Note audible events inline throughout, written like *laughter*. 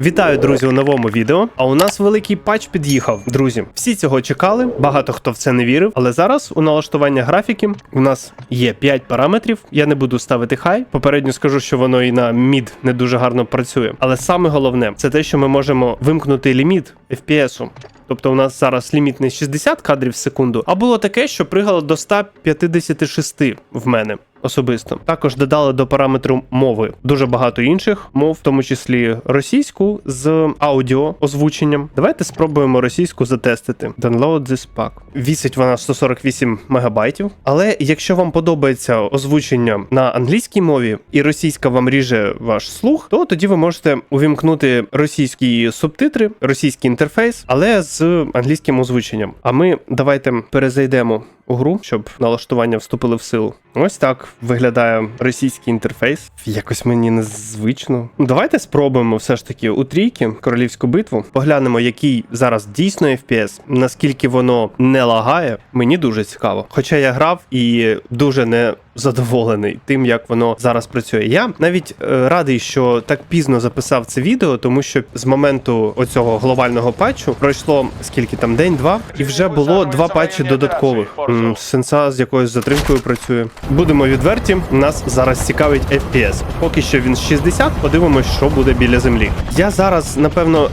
Вітаю, друзі, у новому відео. А у нас великий патч під'їхав. Друзі, всі цього чекали. Багато хто в це не вірив. Але зараз у налаштування графіки у нас є 5 параметрів. Я не буду ставити хай. Попередньо скажу, що воно і на мід не дуже гарно працює. Але саме головне це те, що ми можемо вимкнути ліміт FPS-у. Тобто у нас зараз ліміт не 60 кадрів в секунду, а було таке, що пригало до 156 в мене. Особисто також додали до параметру мови дуже багато інших мов, в тому числі російську з аудіо озвученням. Давайте спробуємо російську затестити. Download this pack. Вісить вона 148 мегабайтів. Але якщо вам подобається озвучення на англійській мові і російська вам ріже ваш слух, то тоді ви можете увімкнути російські субтитри, російський інтерфейс, але з англійським озвученням. А ми давайте перезайдемо у гру, щоб налаштування вступили в силу. Ось так виглядає російський інтерфейс. Якось мені незвично. Ну, Давайте спробуємо все ж таки у трійки королівську битву. Поглянемо, який зараз дійсно FPS, наскільки воно не лагає. Мені дуже цікаво. Хоча я грав і дуже не задоволений тим, як воно зараз працює. Я навіть е, радий, що так пізно записав це відео, тому що з моменту оцього глобального патчу пройшло скільки там день-два, і вже було два патчі додаткових. М, Сенса з якоюсь затримкою працює. Будемо відверті. Нас зараз цікавить FPS. Поки що він 60, подивимось, що буде біля землі. Я зараз, напевно,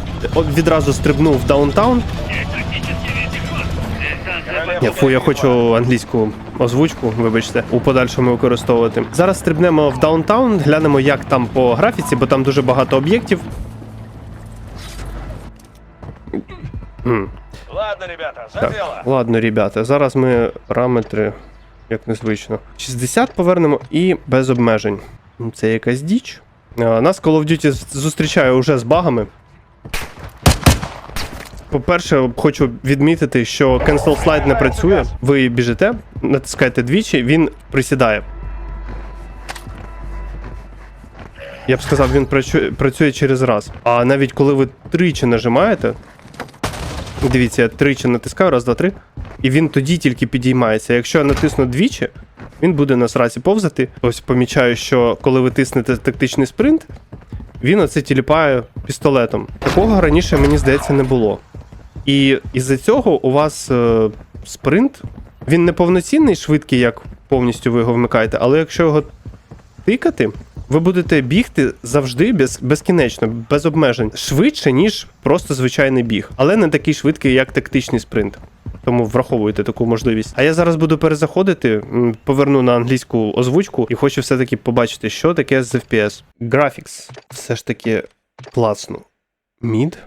відразу стрибнув в даунтаун. Ні, фу, я хочу англійську озвучку, вибачте, у подальшому використовувати. Зараз стрибнемо в даунтаун, глянемо, як там по графіці, бо там дуже багато об'єктів. Ладно, ребята, за Так, дело. ладно, ребята, зараз ми параметри, як незвично. 60 повернемо і без обмежень. Це якась діч. Нас Call of Duty зустрічає уже з багами. По-перше, хочу відмітити, що Cancel Slide не працює. Ви біжите, натискаєте двічі, він присідає. Я б сказав, він працює через раз. А навіть коли ви тричі нажимаєте, Дивіться, я тричі натискаю, раз, два, три. І він тоді тільки підіймається. Якщо я натисну двічі, він буде на сраці повзати. Ось помічаю, що коли ви тиснете тактичний спринт, він оце тіліпає пістолетом. Такого раніше, мені здається, не було. І із-за цього у вас е, спринт, він не повноцінний, швидкий, як повністю ви його вмикаєте, але якщо його тикати, ви будете бігти завжди без, безкінечно, без обмежень, швидше, ніж просто звичайний біг, але не такий швидкий, як тактичний спринт. Тому враховуйте таку можливість. А я зараз буду перезаходити, поверну на англійську озвучку і хочу все-таки побачити, що таке з FPS. Graphics все ж таки класно. Мід?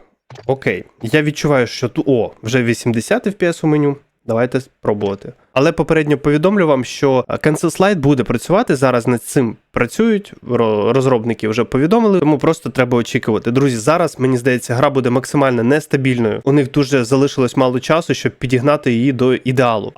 Окей. Я відчуваю, що ту. О, вже 80 FPS у меню. Давайте спробувати. Але попередньо повідомлю вам, що е, Cancel Slide буде працювати. Зараз над цим працюють. Розробники вже повідомили, тому просто треба очікувати. Друзі, зараз мені здається, гра буде максимально нестабільною. У них дуже залишилось мало часу, щоб підігнати її до ідеалу.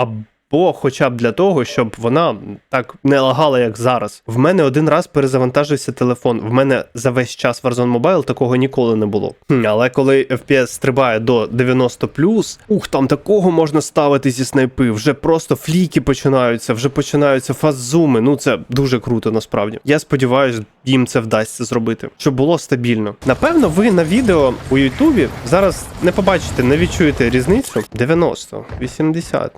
Або хоча б для того, щоб вона так не лагала, як зараз. В мене один раз перезавантажився телефон. В мене за весь час Warzone Mobile такого ніколи не було. Але коли FPS стрибає до 90+, ух, там такого можна ставити зі снайпи. Вже просто фліки починаються, вже починаються фаззуми. Ну це дуже круто насправді. Я сподіваюся, їм це вдасться зробити, щоб було стабільно. Напевно, ви на відео у Ютубі зараз не побачите, не відчуєте різницю. 90, 80.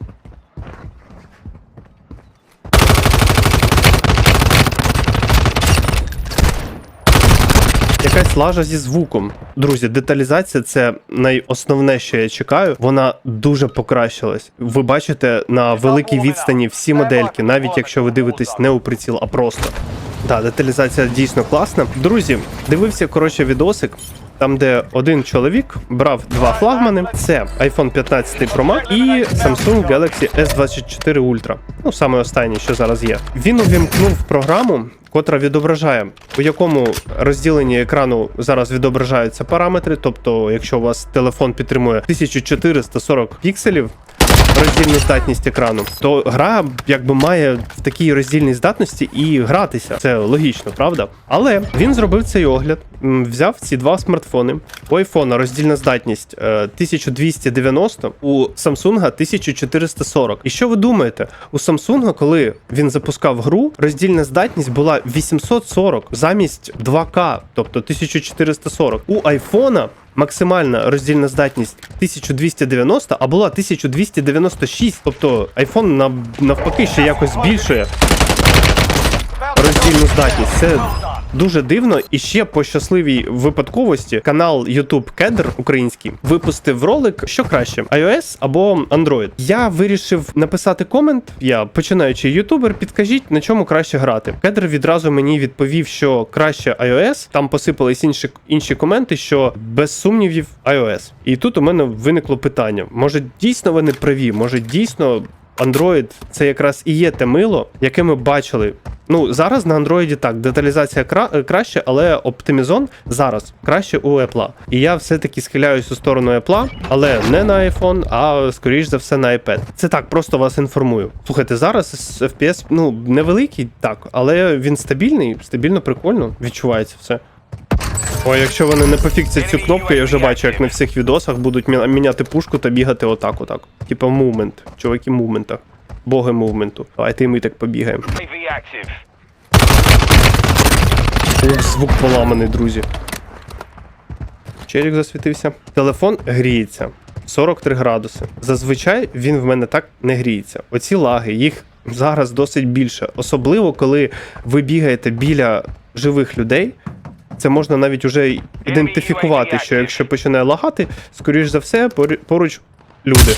Якась лажа зі звуком. Друзі, деталізація це найосновне, що я чекаю. Вона дуже покращилась. Ви бачите на великій відстані всі модельки, навіть якщо ви дивитесь не у приціл, а просто. Да, деталізація дійсно класна. Друзі, дивився коротше відосик. Там, де один чоловік брав два флагмани: це iPhone 15 Pro Max і Samsung Galaxy S24 Ultra. Ну, саме останнє, що зараз є. Він увімкнув програму, котра відображає, у якому розділенні екрану зараз відображаються параметри. Тобто, якщо у вас телефон підтримує 1440 пікселів, роздільну здатність екрану, то гра якби має в такій роздільній здатності і гратися. Це логічно, правда? Але він зробив цей огляд, взяв ці два смартфони. У айфона роздільна здатність е, 1290, у Samsung 1440. І що ви думаєте? У Samsung, коли він запускав гру, роздільна здатність була 840 замість 2К, тобто 1440. У айфона максимальна роздільна здатність 1290, а була 1296. Тобто iPhone нав- навпаки ще якось збільшує роздільну здатність. Це дуже дивно. І ще по щасливій випадковості канал YouTube Кедр український випустив ролик, що краще: iOS або Android. Я вирішив написати комент. Я починаючи ютубер, підкажіть на чому краще грати. Кедр відразу мені відповів, що краще iOS. Там посипались інші інші коменти, що без сумнівів iOS. І тут у мене виникло питання: може дійсно вони праві? Може дійсно Android це якраз і є те мило, яке ми бачили. Ну, зараз на Android так, деталізація кра- е, краще, але оптимізон зараз краще у Apple. І я все-таки схиляюсь у сторону Apple, але не на iPhone, а скоріш за все на iPad. Це так, просто вас інформую. Слухайте, зараз FPS ну невеликий, так, але він стабільний, стабільно прикольно, відчувається все. Ой, якщо вони не пофіксять цю кнопку, я вже бачу, як на всіх відосах будуть мі- міняти пушку та бігати отак, отак. Типа мувмент. Чуваки мувмента. Боги мувменту. Давайте і ми так побігаємо. Ух, звук поламаний, друзі. Черік засвітився. Телефон гріється. 43 градуси. Зазвичай він в мене так не гріється. Оці лаги, їх зараз досить більше. Особливо, коли ви бігаєте біля живих людей. Це можна навіть уже ідентифікувати, що якщо починає лагати, скоріш за все, пору- поруч люди.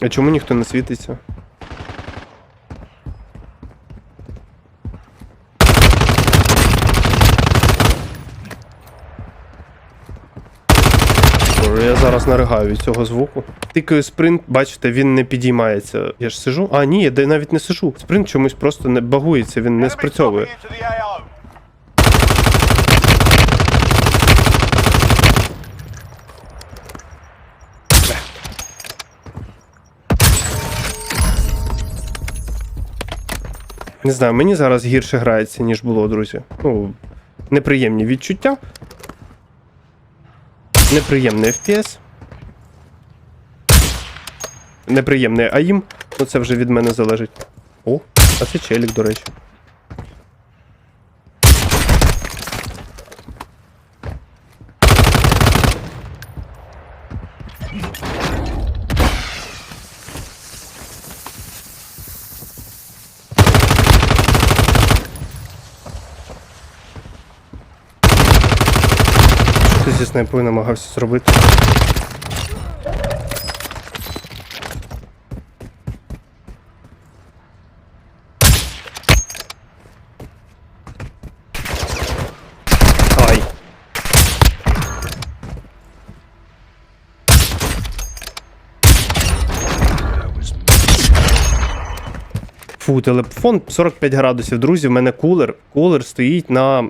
А чому ніхто не світиться? Я зараз наригаю від цього звуку. Тикаю спринт, бачите, він не підіймається. Я ж сижу. А, ні, я навіть не сижу. Спринт чомусь просто не багується, він не спрацьовує. Не знаю, мені зараз гірше грається, ніж було, друзі. Ну, неприємні відчуття. Неприємний FPS. Неприємний АІМ. Ну це вже від мене залежить. О, а це челік, до речі. Снайпою намагався зробити? Фу, телефон 45 градусів. Друзі, в мене кулер. Кулер стоїть на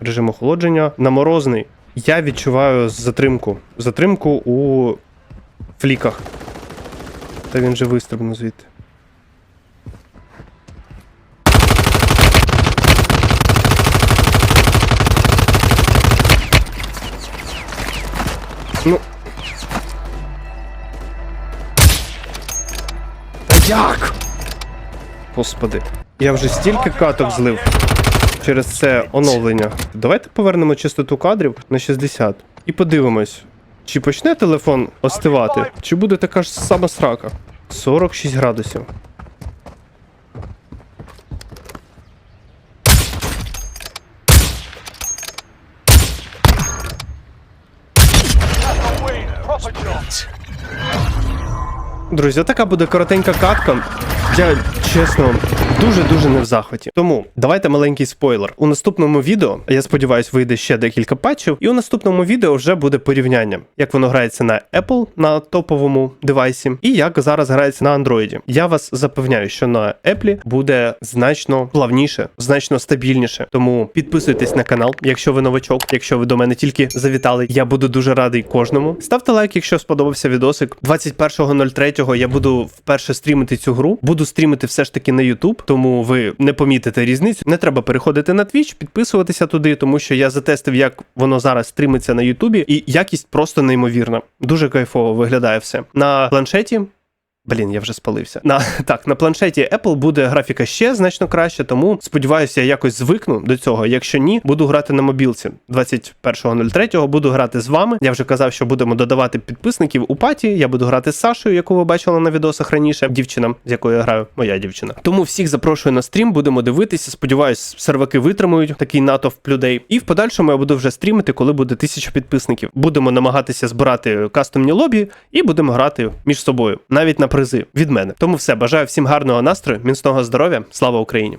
режим охолодження на морозний. Я відчуваю затримку. Затримку у фліках. Та він же вистрибнув звідти. Ну. Як? Господи. Я вже стільки каток злив через це оновлення. Давайте повернемо частоту кадрів на 60 і подивимось, чи почне телефон остивати, чи буде така ж сама срака. 46 градусів. Друзі, така буде коротенька катка. Я чесно дуже дуже не в захваті. Тому давайте маленький спойлер. У наступному відео, я сподіваюся, вийде ще декілька патчів, і у наступному відео вже буде порівняння, як воно грається на Apple на топовому девайсі, і як зараз грається на Android. Я вас запевняю, що на Apple буде значно плавніше, значно стабільніше. Тому підписуйтесь на канал, якщо ви новачок, якщо ви до мене тільки завітали. Я буду дуже радий кожному. Ставте лайк, якщо сподобався відосик. 21.03 я буду вперше стрімити цю гру. Буду стрімити все ж таки на YouTube, тому ви не помітите різницю. Не треба переходити на Twitch, підписуватися туди, тому що я затестив, як воно зараз стрімиться на Ютубі, і якість просто неймовірна. Дуже кайфово виглядає все. На планшеті Блін, я вже спалився. На *laughs* так, на планшеті Apple буде графіка ще значно краще, тому сподіваюся, я якось звикну до цього. Якщо ні, буду грати на мобілці. 21.03 буду грати з вами. Я вже казав, що будемо додавати підписників у паті. Я буду грати з Сашою, яку ви бачили на відосах раніше. Дівчина, з якою я граю, моя дівчина. Тому всіх запрошую на стрім, будемо дивитися. Сподіваюсь, серваки витримують такий натовп людей. І в подальшому я буду вже стрімити, коли буде тисяча підписників. Будемо намагатися збирати кастомні лобі і будемо грати між собою, навіть на призи від мене. Тому все бажаю всім гарного настрою, міцного здоров'я. Слава Україні!